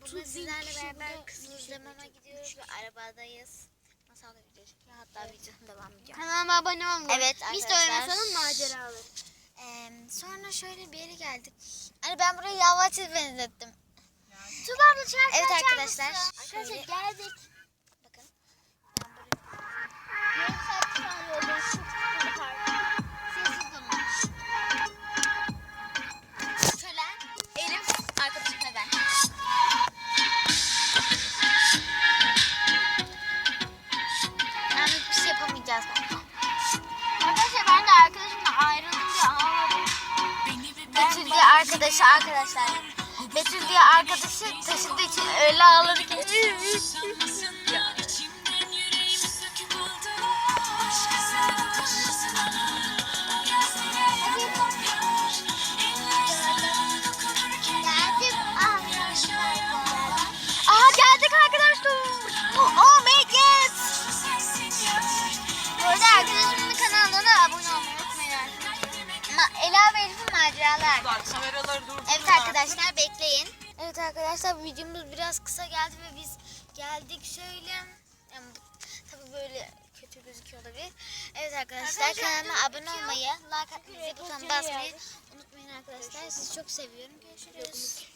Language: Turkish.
bugün sizlerle beraber burada kızıl izleyecek, izlememe gidiyoruz ve arabadayız. Masal da video çekiyor. Hatta videonun devam ediyor. Kanalıma abone olmayı. Evet Biz de arkadaşlar. oynasanın maceraları. Ee, sonra şöyle bir yere geldik. Hani ben burayı Yalvaç'a benzettim. Tuba abla çarşı Evet arkadaşlar, Arkadaşlar geldik. Arkadaşı arkadaşlar. Betül diye arkadaşı taşıdığı için öyle ağladı ki. Ela ve Elif'in maceralar. Kameraları durdurun. Evet arkadaşlar bekleyin. Evet arkadaşlar videomuz biraz kısa geldi ve biz geldik şöyle. Yani, tabii böyle kötü gözüküyor olabilir. Evet arkadaşlar, Arkadaşlar, kanalıma dur, abone olmayı, like atmayı, Çünkü buton report basmayı unutmayın arkadaşlar. Sizi çok seviyorum. Görüşürüz.